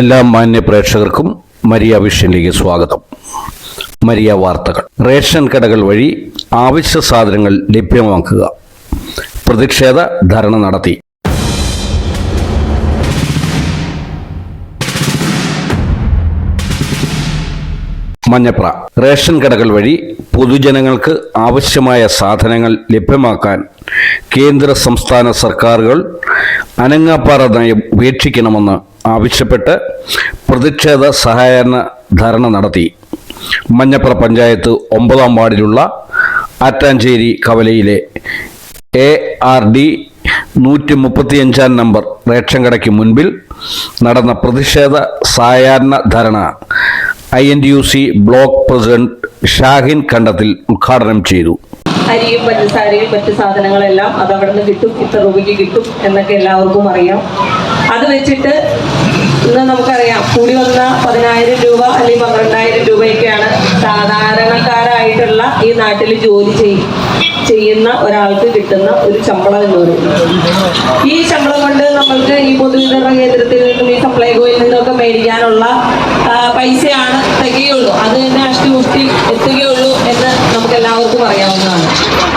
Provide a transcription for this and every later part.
എല്ലാ മാന്യ പ്രേക്ഷകർക്കും മരിയ വിഷനിലേക്ക് സ്വാഗതം. മരിയ വാർത്തകൾ. റേഷൻ കടകൾ വഴി ആവശ്യ സാധനങ്ങൾ ലഭ്യമാക്കുക. പ്രതിഷേധ ധർണ നടത്തി. മഞ്ഞപ്ര. റേഷൻ കടകൾ വഴി പൊതുജനങ്ങൾക്ക് ആവശ്യമായ സാധനങ്ങൾ ലഭ്യമാക്കാൻ കേന്ദ്ര സംസ്ഥാന സർക്കാരുകൾ അനങ്ങാപ്പാറ നയം ഉപേക്ഷിക്കണമെന്ന് ആവശ്യപ്പെട്ട് പ്രതിഷേധ സഹായന ധർണ നടത്തി. മഞ്ഞപ്ര പഞ്ചായത്ത് ഒമ്പതാം വാർഡിലുള്ള ആറ്റാഞ്ചേരി കവലയിലെ എ ആർ ഡി നൂറ്റി മുപ്പത്തിയഞ്ചാം നമ്പർ റേഷൻ കടയ്ക്ക് മുൻപിൽ നടന്ന പ്രതിഷേധ സായാഹ്ന ധരണ I N U C block president Shahin Kandathil ഉദ്ഘാടനം ചെയ്തു. അരിയും പഞ്ചസാരയും മറ്റു സാധനങ്ങളെല്ലാം അത് അവിടെ നിന്ന് കിട്ടും ഇത്ര രൂപയ്ക്ക് കിട്ടും എന്നൊക്കെ എല്ലാവർക്കും അറിയാം. അത് വെച്ചിട്ട് ഇന്ന് നമുക്കറിയാം കൂടി വന്ന പതിനായിരം രൂപ അല്ലെങ്കിൽ പന്ത്രണ്ടായിരം രൂപയൊക്കെയാണ് സാധാരണക്കാരായിട്ടുള്ള ഈ നാട്ടിൽ ജോലി ചെയ്യും ചെയ്യുന്ന ഒരാൾക്ക് കിട്ടുന്ന ഒരു ശമ്പളം എന്ന് പറയുന്നത്. ഈ ശമ്പളം കൊണ്ട് നമ്മൾക്ക് ഈ പൊതുവിതരണ കേന്ദ്രത്തിൽ നിന്നും ഈ സപ്ലൈകോയിൽ നിന്നൊക്കെ മേടിക്കാനുള്ള പൈസയാണ് തികയുള്ളൂ. അത് തന്നെ അഷ്ടിമുഷ്ടി എത്തുകയുള്ളൂ എന്ന് നമുക്ക് എല്ലാവർക്കും അറിയാവുന്നതാണ്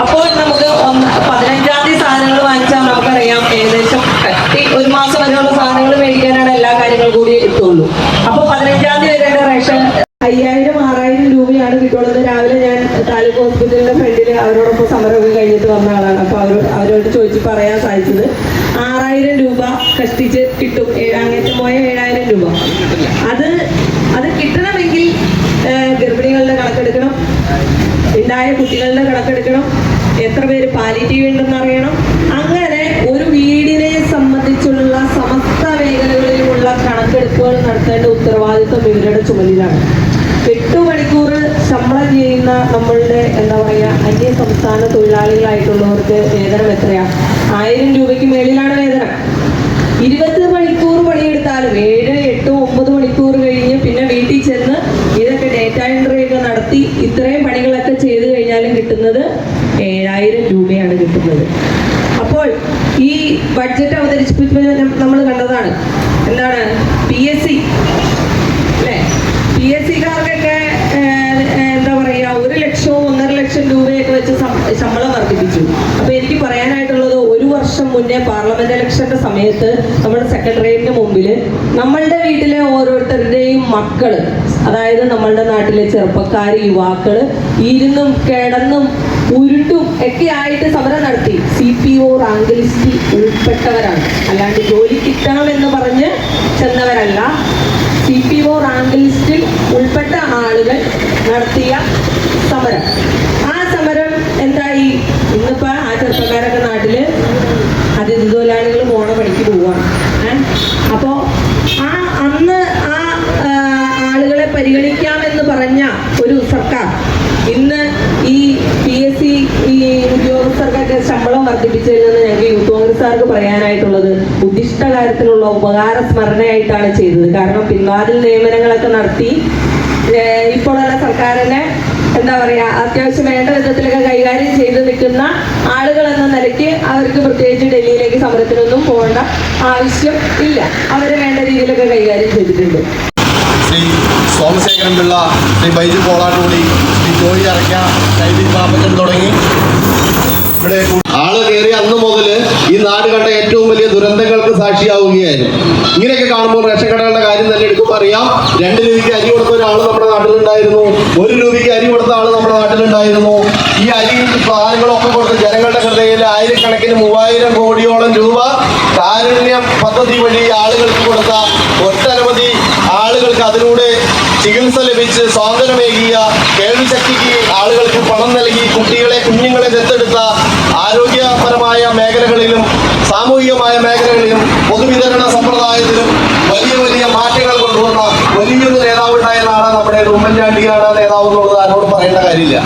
അപ്പോൾ നമുക്ക് ഒന്ന് പതിനഞ്ചാം തീയതി സാധനങ്ങൾ വാങ്ങിച്ചാൽ നമുക്കറിയാം ഏകദേശം കട്ടി ഒരു മാസം വരെയുള്ള സാധനങ്ങൾ മേടിക്കാനാണ് എല്ലാ കാര്യങ്ങളും കൂടി എത്തുള്ളൂ അപ്പോൾ പതിനഞ്ചാം തീയതി വരെയുടെ റേഷൻ അയ്യായിരം ആറായിരം രൂപയാണ് കിട്ടുള്ളത് രാവിലെ ഞാൻ താലൂക്ക് ഹോസ്പിറ്റലിന്റെ ഫ്രണ്ടിൽ അവരോടൊപ്പം സമരമൊക്കെ കഴിഞ്ഞിട്ട് വന്ന ആളാണ്. അപ്പോൾ അവർ അവരോട് ചോദിച്ച് പറയാൻ സാധിച്ചത് ആറായിരം രൂപ കഷ്ടിച്ച് കിട്ടും. അങ്ങനത്തെ പോയ ഏഴായിരം രൂപ. അത് അത് കിട്ടണമെങ്കിൽ ഗർഭിണികളുടെ കണക്കെടുക്കണം. ഉണ്ടായ കുട്ടികളുടെ കണക്കെടുക്കണം. എത്ര പേര് പാലിറ്റീവ് ഉണ്ടെന്ന് അറിയണം. അങ്ങനെ ഒരു വീടിനെ സംബന്ധിച്ചുള്ള സമസ്ത മേഖലകളിലുമുള്ള കണക്കെടുപ്പുകൾ നടത്തേണ്ട ഉത്തരവാദിത്വം ഇവരുടെ ചുമലിലാണ്. എട്ട് മണിക്കൂർ ശമ്പളം ചെയ്യുന്ന നമ്മളുടെ എന്താ പറയുക അന്യ സംസ്ഥാന തൊഴിലാളികളായിട്ടുള്ളവർക്ക് വേതനം എത്രയാ? ആയിരം രൂപയ്ക്ക് മേളിലാണ് വേതനം. ഇരുപത് മണിക്കൂർ പണിയെടുത്താലും ഏഴ് എട്ട് ഒമ്പത് മണിക്കൂർ കഴിഞ്ഞ് പിന്നെ വീട്ടിൽ ചെന്ന് ഇതൊക്കെ ഡേറ്റ എൻട്രി ഒക്കെ നടത്തി ഇത്രയും പണികളൊക്കെ ചെയ്തു കഴിഞ്ഞാലും കിട്ടുന്നത് ഏഴായിരം രൂപയാണ് കിട്ടുന്നത്. അപ്പോൾ ഈ ബഡ്ജറ്റ് അവതരിപ്പിച്ചപ്പോൾ നമ്മൾ കണ്ടതാണ്. എന്താണ്? പി എസ് സി അല്ലേ? പി എസ് സിക്കാർക്കൊക്കെ എന്താ പറയുക ഒരു ലക്ഷവും ഒന്നര ലക്ഷം രൂപയൊക്കെ വെച്ച് സം- ശമ്പളം വർദ്ധിപ്പിച്ചു അപ്പൊ എനിക്ക് പറയാനായിട്ടുള്ളത് ഒരു വർഷം മുന്നേ പാർലമെന്റ് ഇലക്ഷന്റെ സമയത്ത് നമ്മുടെ സെക്രട്ടേറിയറ്റിന് മുമ്പിൽ നമ്മളുടെ വീട്ടിലെ ഓരോരുത്തരുടെയും മക്കൾ അതായത് നമ്മളുടെ നാട്ടിലെ ചെറുപ്പക്കാർ യുവാക്കൾ ഇരുന്നും കിടന്നും ഉരുട്ടും ഒക്കെ ആയിട്ട് സമരം നടത്തി. സി പി ഒ റാങ്ക് ലിസ്റ്റിൽ ഉൾപ്പെട്ടവരാണ്. അല്ലാണ്ട് ജോലി കിട്ടണം എന്ന് പറഞ്ഞ് ചെന്നവരല്ല. സി പി ഒ റാങ്ക് ലിസ്റ്റിൽ ഉൾപ്പെട്ട ആളുകൾ നടത്തിയ സമരം. ആ സമരം എന്തായി? ഇന്നിപ്പോ ആ ചെറുപ്പക്കാരൊക്കെ നാട്ടിൽ തൊഴിലാളികൾ പോണ പണിക്ക് പോവാണ് അപ്പോൾ അപ്പോ ആ അന്ന് ആ ആളുകളെ പരിഗണിക്കാമെന്ന് പറഞ്ഞ ഒരു സർക്കാർ ഇന്ന് ഈ പി എസ് സി ഈ ഉദ്യോഗസ്ഥർക്കൊക്കെ ശമ്പളം വർദ്ധിപ്പിച്ചതിൽ ഞങ്ങൾക്ക് യൂത്ത് കോൺഗ്രസ്സുകാർക്ക് പറയാനായിട്ടുള്ളത് ഉദ്ദിഷ്ട കാര്യത്തിലുള്ള ഉപകാര സ്മരണയായിട്ടാണ് ചെയ്തത്. കാരണം പിൻവാതിൽ നിയമനങ്ങളൊക്കെ നടത്തി ഇപ്പോഴുള്ള സർക്കാരിനെ എന്താ പറയാ അത്യാവശ്യം വേണ്ട വിധത്തിലൊക്കെ കൈകാര്യം ചെയ്തു നിൽക്കുന്ന ആളുകൾ എന്ന നിലയ്ക്ക് അവർക്ക് പ്രത്യേകിച്ച് ഡൽഹിയിലേക്ക് സമരത്തിനൊന്നും പോകേണ്ട ആവശ്യം ഇല്ല. അവരെ വേണ്ട രീതിയിലൊക്കെ കൈകാര്യം ചെയ്തിട്ടുണ്ട്. ശ്രീ സോമശേഖരൻ പിള്ള ശ്രീ ബൈജു പോളാട്ടുകൂടി ശ്രീ ജോയി അറയ്ക്ക പാപ്പച്ചൻ തുടങ്ങി. ഇവിടെ ആൾ കയറി അന്ന് മുതൽ ഈ നാട് കണ്ട ഏറ്റവും വലിയ ദുരന്തങ്ങൾക്ക് സാക്ഷിയാവുകയായിരുന്നു ഇങ്ങനെയൊക്കെ കാണുമ്പോൾ റേഷൻ കടകളുടെ കാര്യം തന്നെ എടുക്കുമ്പോൾ അറിയാം. രണ്ട് രൂപയ്ക്ക് അരി കൊടുത്ത ഒരാൾ നമ്മുടെ നാട്ടിലുണ്ടായിരുന്നു. ഒരു രൂപയ്ക്ക് അരി കൊടുത്ത ആൾ നമ്മുടെ നാട്ടിലുണ്ടായിരുന്നു. ഈ അരി സാധനങ്ങളൊക്കെ കൊടുത്ത് ജനങ്ങളുടെ ഹൃദയത്തിൽ ആയിരക്കണക്കിന് മൂവായിരം കോടിയോളം രൂപ കാരുണ്യ പദ്ധതി വഴി ആളുകൾക്ക് കൊടുത്ത ഒട്ടനവധി ആളുകൾക്ക് അതിലൂടെ ചികിത്സ ലഭിച്ച് സ്വാതന്ത്ര്യമേകിയ കേൾവിശക്തിക്ക് ആളുകൾക്ക് പണം നൽകി കുട്ടികളെ കുഞ്ഞുങ്ങളെ ദത്തെടുത്ത ആരോഗ്യപരമായ മേഖലകളിലും സാമൂഹികമായ മേഖലകളിലും പൊതുവിതരണ സമ്പ്രദായത്തിലും വലിയ വലിയ മാറ്റങ്ങൾ കൊണ്ടുവന്ന വലിയൊരു നേതാവുണ്ടായ നാടാണ് നമ്മുടെ ഉമ്മൻചാണ്ടിയാണ് പറയേണ്ട കാര്യമില്ല.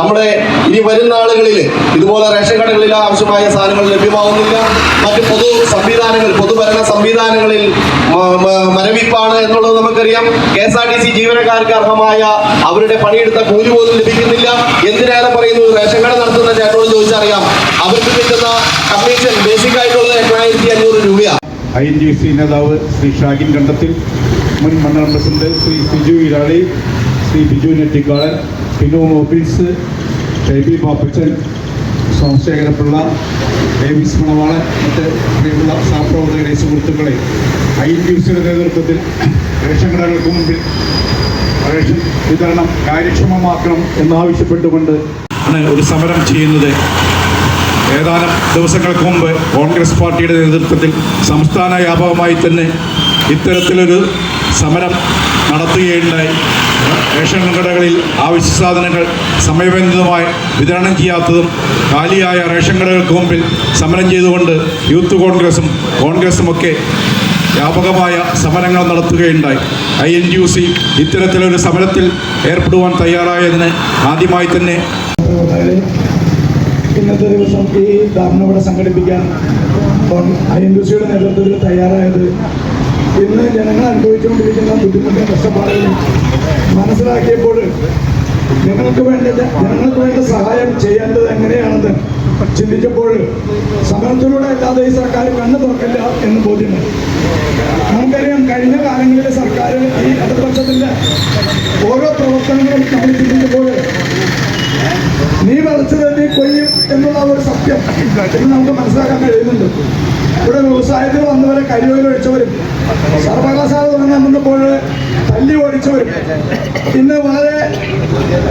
നമ്മുടെ ഇനി വരുന്ന ആളുകളിൽ ഇതുപോലെ റേഷൻ കടകളിൽ ആവശ്യമായ സാധനങ്ങൾ ലഭ്യമാവുന്നില്ല. മറ്റ് പൊതു സംവിധാനങ്ങൾ പൊതുഭരണ സംവിധാനങ്ങളിൽ മരവിപ്പാണ് എന്നുള്ളത് നമുക്കറിയാം. K S R T C ജീവനക്കാർക്ക് അർഹമായ അവരുടെ പണിയെടുത്ത കൂലി പോലും ലഭിക്കുന്നില്ല. എന്തിനേറെ പറയുന്നു റേഷൻ കട നടത്തുന്ന ചേട്ടനോട് ചോദിച്ചറിയാം. അവർക്ക് കിട്ടുന്ന കമ്മീഷൻ ബേസിക് ആയിട്ടുള്ളത് എണ്ണായിരത്തി അഞ്ഞൂറ് രൂപയാണ്. ഐ എൻ ജി സി നേതാവ് ശ്രീ ഷാഗിൻ കണ്ടത്തിൽ മുൻ മണ്ഡലം പ്രസിഡന്റ് ശ്രീ സിജു ഇരാളി ശ്രീ ബിജു നെറ്റിക്കാളൻ പിന്നോ ഓഫീസ് ബേബി പാപ്പച്ചൻ സോമശേഖരപിള്ള ഡേവിസ് മണവാളൻ മറ്റ് പ്രിയമുള്ള സഹപ്രവർത്തകരെ സുഹൃത്തുക്കളെ. ഐ സിയുടെ നേതൃത്വത്തിൽ റേഷൻ കടകൾക്ക് മുമ്പിൽ റേഷൻ വിതരണം കാര്യക്ഷമമാക്കണം എന്നാവശ്യപ്പെട്ടുകൊണ്ട് ആണ് ഒരു സമരം ചെയ്യുന്നത്. ഏതാനും ദിവസങ്ങൾക്ക് മുമ്പ് കോൺഗ്രസ് പാർട്ടിയുടെ നേതൃത്വത്തിൽ സംസ്ഥാന വ്യാപകമായി തന്നെ ഇത്തരത്തിലൊരു സമരം നടത്തുകയുണ്ടായി. റേഷൻ കടകളിൽ ആവശ്യ സാധനങ്ങൾ സമയബന്ധിതമായി വിതരണം ചെയ്യാത്തതും കാലിയായ റേഷൻ കടകൾക്ക് മുമ്പിൽ സമരം ചെയ്തുകൊണ്ട് യൂത്ത് കോൺഗ്രസും കോൺഗ്രസും ഒക്കെ വ്യാപകമായ സമരങ്ങൾ നടത്തുകയുണ്ടായി. ഐ എൻ യു സി ഇത്തരത്തിലൊരു സമരത്തിൽ ഏർപ്പെടുവാൻ തയ്യാറായതിന് ആദ്യമായി തന്നെ ഇന്നത്തെ ദിവസം ഈ ധാരണ ഇവിടെ സംഘടിപ്പിക്കാൻ ഐ എൻ യു സിയുടെ നേതൃത്വത്തിൽ തയ്യാറായത് ഇന്ന് ജനങ്ങൾ അനുഭവിച്ചുകൊണ്ടിരിക്കുന്ന ബുദ്ധിമുട്ടും കഷ്ടപ്പാടുകളും മനസ്സിലാക്കിയപ്പോൾ ജനങ്ങൾക്ക് വേണ്ട ജനങ്ങൾക്ക് വേണ്ട സഹായം ചെയ്യേണ്ടത് എങ്ങനെയാണെന്ന് ചിന്തിച്ചപ്പോൾ സമരത്തിലൂടെ അല്ലാതെ ഈ സർക്കാർ കണ്ണു തുറക്കില്ല എന്ന് ബോധ്യമുണ്ട്. നമുക്കറിയാം കഴിഞ്ഞ കാലങ്ങളിലെ സർക്കാർ ഈ ഇടതുപക്ഷത്തിന്റെ ഓരോ പ്രവർത്തനങ്ങളും നമ്മൾ ചിന്തിച്ചപ്പോൾ നീ വളച്ചു നീ കൊയ്യും എന്നുള്ള ഒരു സത്യം ഇന്ന് നമുക്ക് മനസ്സിലാക്കാൻ കഴിയുന്നുണ്ട്. ഇവിടെ വ്യവസായത്തിൽ വന്നവരെ കരിയോയിൽ ഒഴിച്ചവരും സർവകലാശാല തുടങ്ങാൻ വന്നപ്പോൾ തല്ലി ഓടിച്ചവരും. ഇന്ന് വളരെ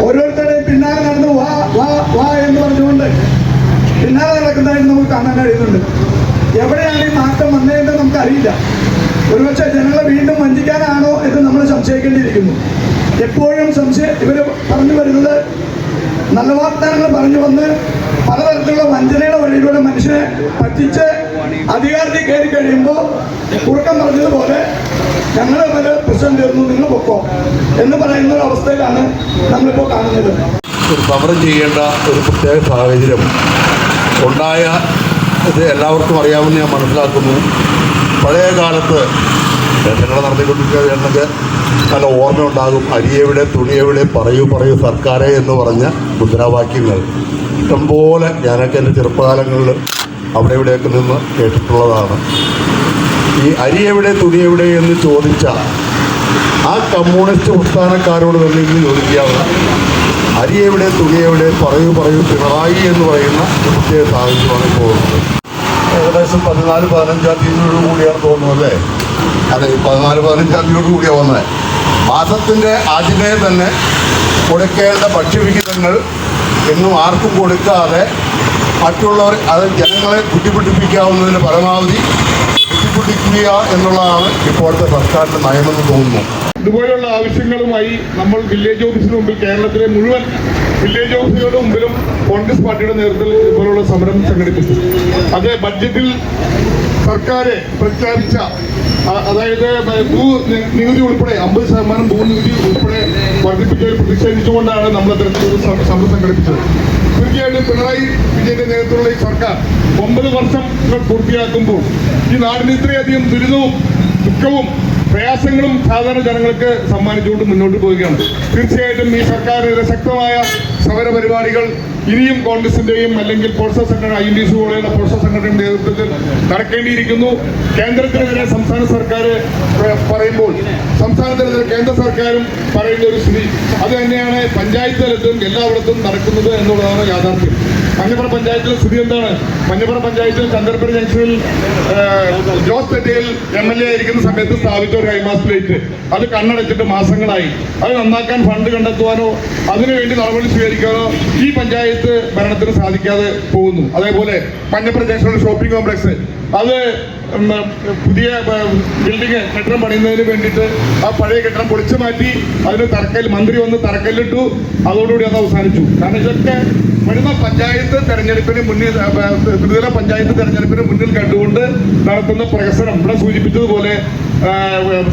ഓരോരുത്തരുടെയും പിന്നാലെ നടന്ന് വാ വാ വാ എന്ന് പറഞ്ഞുകൊണ്ട് പിന്നാലെ നടക്കുന്നതായിട്ട് നമുക്ക് കാണാൻ കഴിയുന്നുണ്ട്. എവിടെയാണ് ഈ മാറ്റം വന്നതെന്ന് നമുക്കറിയില്ല. ഒരുപക്ഷെ ജനങ്ങളെ വീണ്ടും വഞ്ചിക്കാനാണോ എന്ന് നമ്മൾ സംശയിക്കേണ്ടിയിരിക്കുന്നു. എപ്പോഴും സംശയം ഇവർ പറഞ്ഞു വരുന്നത് നല്ല വാഗ്ദാനങ്ങൾ പറഞ്ഞു വന്ന് പലതരത്തിലുള്ള വഞ്ചനയുടെ വഴിയിലൂടെ മനുഷ്യനെ പറ്റിച്ച് അധികാരത്തിൽ കയറി കഴിയുമ്പോൾ കുറുക്കം പറഞ്ഞതുപോലെ ഞങ്ങൾ വരെ പ്രശ്നം തീർന്നു നിങ്ങൾ പൊക്കോ എന്ന് പറയുന്ന ഒരു അവസ്ഥയിലാണ് നമ്മളിപ്പോൾ കാണുന്നത്. ഒരു സമരം ചെയ്യേണ്ട ഒരു പ്രത്യേക സാഹചര്യം ഉണ്ടായ ഇത് എല്ലാവർക്കും അറിയാമെന്ന് ഞാൻ മനസ്സിലാക്കുന്നു. പഴയ കാലത്ത് രക്ഷകൾ നടത്തിക്കൊണ്ടിരിക്കുകയാണെങ്കിൽ നല്ല ഓർമ്മയുണ്ടാകും. അരിയെവിടെ തുണിയെവിടെ പറയൂ പറയൂ സർക്കാരെ എന്ന് പറഞ്ഞ മുദ്രാവാക്യങ്ങൾ. ഇഷ്ടംപോലെ ഞാനൊക്കെ എന്റെ ചെറുപ്പകാലങ്ങളിൽ അവിടെ ഇവിടെയൊക്കെ നിന്ന് കേട്ടിട്ടുള്ളതാണ്. ഈ അരിയെവിടെ തുണിയെവിടെ എന്ന് ചോദിച്ച ആ കമ്മ്യൂണിസ്റ്റ് പ്രസ്ഥാനക്കാരോട് ഇന്ന് ചോദിക്കാവുന്ന അരി എവിടെ തുണി എവിടെ പറയൂ പറയൂ പിണറായി എന്ന് പറയുന്ന പ്രത്യേക സാഹചര്യമാണ് ഉള്ളത്. ഏകദേശം പതിനാല് പതിനഞ്ചാം തീയതിയോട് കൂടിയാണ് തോന്നുന്നു അല്ലേ? അതെ പതിനാല് പതിനഞ്ചാം തീയതിയോട് കൂടിയാണ് വന്നത് മാസത്തിന്റെ ആദ്യമേ തന്നെ കൊടുക്കേണ്ട ഭക്ഷ്യവിഹിതങ്ങൾ എന്നും ആർക്കും കൊടുക്കാതെ മറ്റുള്ളവർ അത് ജനങ്ങളെ ബുദ്ധിമുട്ടിപ്പിക്കാവുന്നതിന് പരമാവധി ബുദ്ധിമുട്ടിക്കുക എന്നുള്ളതാണ് ഇപ്പോഴത്തെ സർക്കാരിന്റെ നയമെന്ന് തോന്നുന്നു. ഇതുപോലുള്ള ആവശ്യങ്ങളുമായി നമ്മൾ വില്ലേജ് ഓഫീസിന് മുമ്പിൽ കേരളത്തിലെ മുഴുവൻ വില്ലേജ് ഓഫീസുകളുടെ മുമ്പിലും കോൺഗ്രസ് പാർട്ടിയുടെ നേതൃത്വത്തിൽ ഇതുപോലുള്ള സമരം സംഘടിപ്പിച്ചു. അത് ബഡ്ജറ്റിൽ സർക്കാർ പ്രഖ്യാപിച്ച അതായത് ഭൂ നികുതി ഉൾപ്പെടെ അമ്പത് ശതമാനം ഭൂനികുതി ഉൾപ്പെടെ വർദ്ധിപ്പിച്ചതിൽ പ്രതിഷേധിച്ചുകൊണ്ടാണ് നമ്മൾ അത്തരത്തിലൊരു സമരം സംഘടിപ്പിച്ചത്. തീർച്ചയായിട്ടും പിണറായി വിജയന്റെ നേതൃത്വത്തിലുള്ള ഈ സർക്കാർ ഒമ്പത് വർഷം പൂർത്തിയാക്കുമ്പോൾ ഈ നാടിന് ഇത്രയധികം ദുരിതവും ദുഃഖവും പ്രയാസങ്ങളും സാധാരണ ജനങ്ങൾക്ക് സമ്മാനിച്ചുകൊണ്ട് മുന്നോട്ട് പോവുകയാണ്. തീർച്ചയായിട്ടും ഈ സർക്കാരിന്റെ ശക്തമായ സമര പരിപാടികൾ ഇനിയും കോൺഗ്രസിന്റെയും അല്ലെങ്കിൽ പോൾസോ സംഘടന ഐ ഡി സി പോലെയുള്ള പോൾസോ സംഘടനയുടെ നേതൃത്വത്തിൽ നടക്കേണ്ടിയിരിക്കുന്നു. കേന്ദ്രത്തിനെതിരെ സംസ്ഥാന സർക്കാർ പറയുമ്പോൾ സംസ്ഥാനത്തിനെതിരെ കേന്ദ്ര സർക്കാരും പറയുന്ന ഒരു സ്ഥിതി. അത് തന്നെയാണ് പഞ്ചായത്ത് തലത്തിലും എല്ലായിടത്തും നടക്കുന്നത് എന്നുള്ളതാണ് യാഥാർത്ഥ്യം. മഞ്ഞപ്പുറ പഞ്ചായത്തിലെ സ്ഥിതി എന്താണ്? മഞ്ഞപ്പുറ പഞ്ചായത്തിൽ ചന്ദ്രപ്പുര ജംഗ്ഷനിൽ Jose Pettel M L A ആയിരിക്കുന്ന സമയത്ത് സ്ഥാപിച്ച ഒരു ഹൈമാസ് പ്ലേറ്റ്. അത് കണ്ണടച്ചിട്ട് മാസങ്ങളായി. അത് നന്നാക്കാൻ ഫണ്ട് കണ്ടെത്തുവാനോ അതിനുവേണ്ടി നടപടി സ്വീകരിക്കാനോ ഈ പഞ്ചായത്ത് ഭരണത്തിന് സാധിക്കാതെ പോകുന്നു. അതേപോലെ മഞ്ഞപ്പുറ ജംഗ്ഷനിലെ ഷോപ്പിംഗ് കോംപ്ലക്സ്. അത് പുതിയ ബിൽഡിംഗ് കെട്ടിടം പണിയുന്നതിന് വേണ്ടിയിട്ട് ആ പഴയ കെട്ടിടം പൊളിച്ചു മാറ്റി അതിന് തറക്കൽ മന്ത്രി വന്ന് തറക്കല്ലിട്ടു. അതോടുകൂടി അത് അവസാനിച്ചു. കാരണം ഇതൊക്കെ വരുന്ന പഞ്ചായത്ത് തെരഞ്ഞെടുപ്പിന് മുന്നിൽ ത്രിതല പഞ്ചായത്ത് തെരഞ്ഞെടുപ്പിന് മുന്നിൽ കണ്ടുകൊണ്ട് നടത്തുന്ന പ്രകസനം ഇവിടെ സൂചിപ്പിച്ചതുപോലെ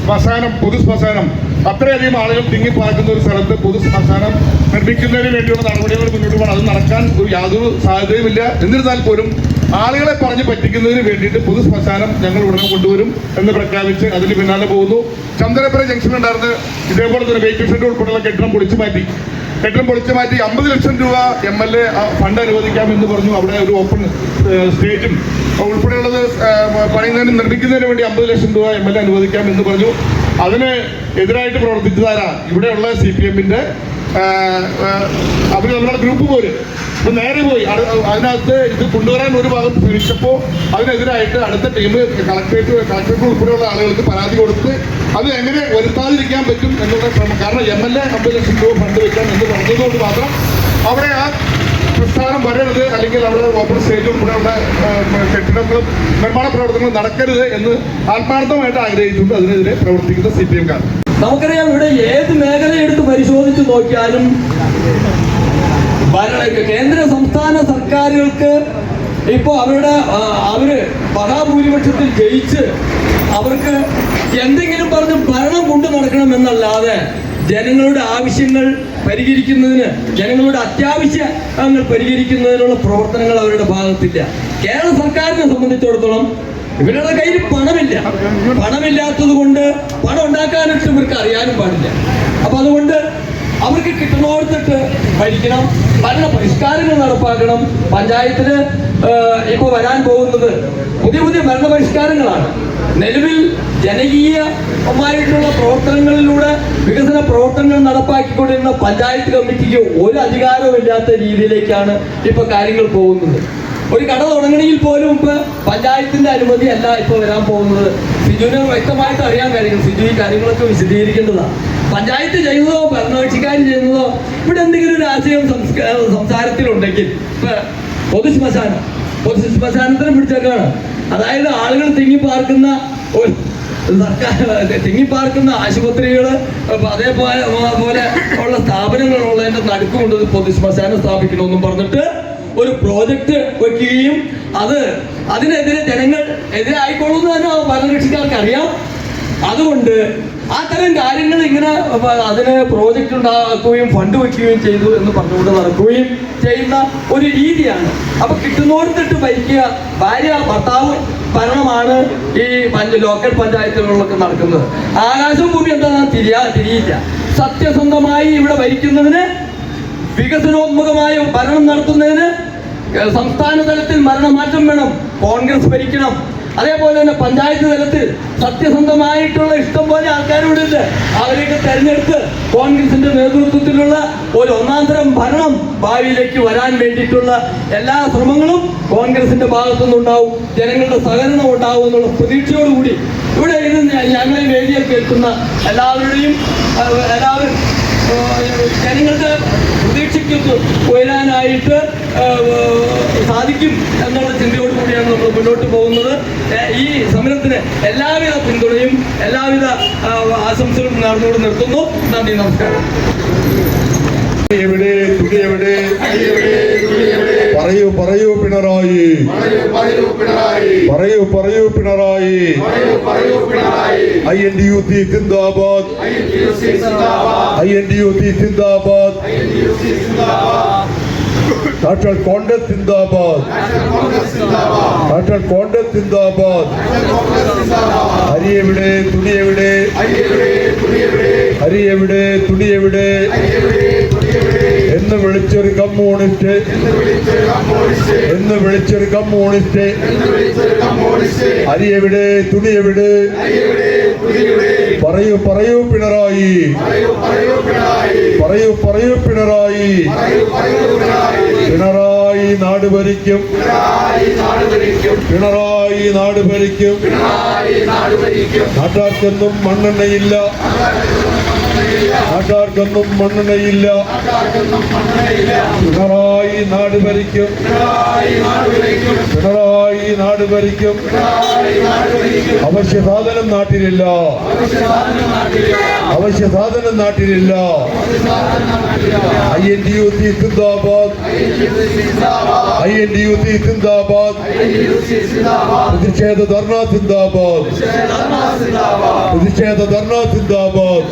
ശ്മശാനം പൊതു ശ്മശാനം അത്രയധികം ആളുകൾ തിങ്ങിപ്പാർക്കുന്ന ഒരു സ്ഥലത്ത് പൊതു ശ്മശാനം നിർമ്മിക്കുന്നതിന് വേണ്ടിയുള്ള നടപടികൾ മുന്നോട്ട് പോകണം. അത് നടക്കാൻ ഒരു യാതൊരു സാധ്യതയുമില്ല. എന്നിരുന്നാൽ പോലും ആളുകളെ പറഞ്ഞ് പറ്റിക്കുന്നതിന് വേണ്ടിയിട്ട് പൊതു ശ്മശാനം ഞങ്ങൾ ഉടനെ കൊണ്ടുവരും എന്ന് പ്രഖ്യാപിച്ച് അതിന് പിന്നാലെ പോകുന്നു. ചന്ദ്രപുര ജംഗ്ഷൻ ഉണ്ടായിരുന്ന ഇതേപോലെ തന്നെ വെഹിക്കിൾ ഷെഡ് ഉൾപ്പെടെയുള്ള കെട്ടിടം പൊളിച്ചു മാറ്റി. കെട്ടിടം പൊളിച്ചു മാറ്റി അമ്പത് ലക്ഷം രൂപ എം എൽ എ ഫണ്ട് അനുവദിക്കാമെന്ന് പറഞ്ഞു. അവിടെ ഒരു ഓപ്പൺ സ്റ്റേജും ഉൾപ്പെടെയുള്ളത് പണിയുന്നതിന് നിർമ്മിക്കുന്നതിന് വേണ്ടി അമ്പത് ലക്ഷം രൂപ എം എൽ എ അനുവദിക്കാമെന്ന് പറഞ്ഞു. അതിന് എതിരായിട്ട് പ്രവർത്തിച്ചതാരാ? ഇവിടെയുള്ള സി പി എമ്മിന്റെ അവർ നമ്മുടെ ഗ്രൂപ്പ് പോര്. ഇപ്പൊ നേരെ പോയി. അതിനകത്ത് ഇത് കൊണ്ടുവരാൻ ഒരു ഭാഗം തിരിച്ചപ്പോ അതിനെതിരായിട്ട് അടുത്ത ടീം കളക്ടറേറ്റ് കളക്ടറേറ്റ് ഉൾപ്പെടെയുള്ള ആളുകൾക്ക് പരാതി കൊടുത്ത് അത് എങ്ങനെ വരുത്താതിരിക്കാൻ പറ്റും എന്നുള്ള ശ്രമം കാരണം എം എൽ എ അമ്പത് ലക്ഷം രൂപ ഫണ്ട് വെക്കാം എന്ന് പറഞ്ഞതുകൊണ്ട് മാത്രം അവിടെ ആ പ്രസ്ഥാനം വരരുത് അല്ലെങ്കിൽ അവിടെ ഓപ്പൺ സ്റ്റേജ് ഉൾപ്പെടെയുള്ള കെട്ടിടങ്ങളും നിർമ്മാണ പ്രവർത്തനങ്ങളും നടക്കരുത് എന്ന് ആത്മാർത്ഥമായിട്ട് ആഗ്രഹിച്ചുകൊണ്ട് അതിനെതിരെ പ്രവർത്തിക്കുന്ന സി പി എംകാർ നമുക്കറിയാം ഇവിടെ ഏത് മേഖല എടുത്ത് പരിശോധിച്ച് നോക്കിയാലും ഭരണ കേന്ദ്ര സംസ്ഥാന സർക്കാരുകൾക്ക് ഇപ്പോൾ അവരുടെ അവർ മഹാഭൂരിപക്ഷത്തിൽ ജയിച്ച് അവർക്ക് എന്തെങ്കിലും പറഞ്ഞ് ഭരണം കൊണ്ടു നടക്കണം എന്നല്ലാതെ ജനങ്ങളുടെ ആവശ്യങ്ങൾ പരിഹരിക്കുന്നതിന് ജനങ്ങളുടെ അത്യാവശ്യങ്ങൾ പരിഹരിക്കുന്നതിനുള്ള പ്രവർത്തനങ്ങൾ അവരുടെ ഭാഗത്തില്ല. കേരള സർക്കാരിനെ സംബന്ധിച്ചിടത്തോളം ഇവരുടെ കയ്യിൽ പണമില്ല. പണമില്ലാത്തത് കൊണ്ട് പണം ഉണ്ടാക്കാനായിട്ട് ഇവർക്ക് അറിയാനും പാടില്ല. അപ്പൊ അതുകൊണ്ട് അവർക്ക് കിട്ടുന്നോടത്തിട്ട് ഭരിക്കണം ഭരണ പരിഷ്കാരങ്ങൾ നടപ്പാക്കണം പഞ്ചായത്തിന് ഇപ്പൊ വരാൻ പോകുന്നത് പുതിയ പുതിയ ഭരണ പരിഷ്കാരങ്ങളാണ് നിലവിൽ ജനകീയമായിട്ടുള്ള പ്രവർത്തനങ്ങളിലൂടെ വികസന പ്രവർത്തനങ്ങൾ നടപ്പാക്കിക്കൊണ്ടിരുന്ന പഞ്ചായത്ത് കമ്മിറ്റിക്ക് ഒരു അധികാരവുമില്ലാത്ത രീതിയിലേക്കാണ് ഇപ്പൊ കാര്യങ്ങൾ പോകുന്നത്. ഒരു കട തുടങ്ങണമെങ്കിൽ പോലും ഇപ്പൊ പഞ്ചായത്തിന്റെ അനുമതി അല്ല ഇപ്പൊ വരാൻ പോകുന്നത്. സിജുവിന് വ്യക്തമായിട്ട് അറിയാൻ കാര്യങ്ങൾ സിജു ഈ കാര്യങ്ങളൊക്കെ വിശദീകരിക്കേണ്ടതാണ് പഞ്ചായത്ത് ചെയ്യുന്നതോ ഭരണകക്ഷിക്കാർ ചെയ്യുന്നതോ ഇവിടെ എന്തെങ്കിലും ഒരു ആശയം സംസാരത്തിലുണ്ടെങ്കിൽ ഇപ്പൊ പൊതു ശ്മശാനം. പൊതു ശ്മശാനത്തിനെ പിടിച്ചേക്കാണ്. അതായത് ആളുകൾ തിങ്ങി പാർക്കുന്ന ഒരു സർക്കാർ തിങ്ങിപ്പാർക്കുന്ന ആശുപത്രികൾ അതേപോലെ പോലെ ഉള്ള സ്ഥാപനങ്ങൾ ഉള്ളതിന്റെ നടുക്ക് കൊണ്ട് പൊതു ശ്മശാനം സ്ഥാപിക്കണമെന്നും പറഞ്ഞിട്ട് ഒരു പ്രോജക്റ്റ് വെക്കുകയും അത് അതിനെതിരെ ജനങ്ങൾ എതിരായിക്കൊള്ളുന്നു തന്നെ ആ ഭരണകക്ഷിക്കാർക്ക് അറിയാം അതുകൊണ്ട് അത്തരം കാര്യങ്ങൾ ഇങ്ങനെ അതിന് പ്രോജക്റ്റ് ഉണ്ടാക്കുകയും ഫണ്ട് വയ്ക്കുകയും ചെയ്തു എന്ന് പറഞ്ഞുകൊണ്ട് നടക്കുകയും ചെയ്യുന്ന ഒരു രീതിയാണ്. അപ്പൊ കിട്ടുന്നോടത്തിട്ട് ഭരിക്കുക ഭാര്യ ഭർത്താവ് ഭരണമാണ് ഈ ലോക്കൽ പഞ്ചായത്തുകളിലൊക്കെ നടക്കുന്നത്. ആകാശം ഭൂമി എന്താ തിരിയാ തിരിയില്ല. സത്യസന്ധമായി ഇവിടെ ഭരിക്കുന്നതിന് വികസനോന്മുഖമായ ഭരണം നടത്തുന്നതിന് സംസ്ഥാന തലത്തിൽ മരണമാറ്റം വേണം കോൺഗ്രസ് ഭരിക്കണം. അതേപോലെ തന്നെ പഞ്ചായത്ത് തലത്തിൽ സത്യസന്ധമായിട്ടുള്ള ഇഷ്ടം പോലെ ആൾക്കാരിവിടെ ഉണ്ട് അവരെയൊക്കെ തെരഞ്ഞെടുത്ത് കോൺഗ്രസിന്റെ നേതൃത്വത്തിലുള്ള ഒരു ഒന്നാന്തരം ഭരണം ഭാവിയിലേക്ക് വരാൻ വേണ്ടിയിട്ടുള്ള എല്ലാ ശ്രമങ്ങളും കോൺഗ്രസിന്റെ ഭാഗത്തുനിന്നുണ്ടാവും. ജനങ്ങളുടെ സഹകരണം ഉണ്ടാവും എന്നുള്ള പ്രതീക്ഷയോടുകൂടി ഇവിടെ ഇത് ഞങ്ങളെ വേദിയെ കേൾക്കുന്ന എല്ലാവരുടെയും എല്ലാവരും ജനങ്ങൾക്ക് പ്രതീക്ഷയ്ക്ക് ഉയരാനായിട്ട് സാധിക്കും എന്നുള്ള ചിന്തയോട് കൂടിയാണ് നമ്മൾ മുന്നോട്ട് പോകുന്നത്. ഈ സമരത്തിന് എല്ലാവിധ പിന്തുണയും എല്ലാവിധ ആശംസകളും നടന്നുകൊണ്ട് നിർത്തുന്നു. നന്ദി നമസ്കാരം. എവിടെ തുണി എവിടെ പറയൂ പറയൂ പിണറായി. പറയൂ പറയൂ Pinarayi. I N D U C Zindabad I N D U C Zindabad National Congress സിന്ദാബാദ് നാഷണൽ കോൺഗ്രസ് സിന്ദാബാദ് ഹരി എവിടെ തുണി എവിടെ ഹരി എവിടെ തുണി എവിടെ എന്ന് വിളിച്ചൊരു കമ്മ്യൂണിസ്റ്റ് എന്ന് വിളിച്ചൊരു കമ്മ്യൂണിസ്റ്റ് ഹരി എവിടെ തുണി എവിടെ പറയൂ പറയൂ പിണറായി പറയൂ പറയൂ പിണറായി നാട് ഭരിക്കും. പിണറായി നാട് ഭരിക്കും. നാട്ടാർക്കൊന്നും മണ്ണെണ്ണയില്ല. നാട്ടാർക്കൊന്നും മണ്ണെണ്ണയില്ല. പിണറായി നാട് ഭരിക്കും. പിണറായി നാട് ഭരിക്കും. അവശ്യ സാധനം നാട്ടിലില്ല. അവശ്യ സാധനം നാട്ടിലില്ല. I N D U C Zindabad. I N D U C സിന്ദാബാദ്. പ്രതിഷേധ ധർണ സിന്ദാബാദ്. പ്രതിഷേധ ധർണ സിന്ദാബാദ്.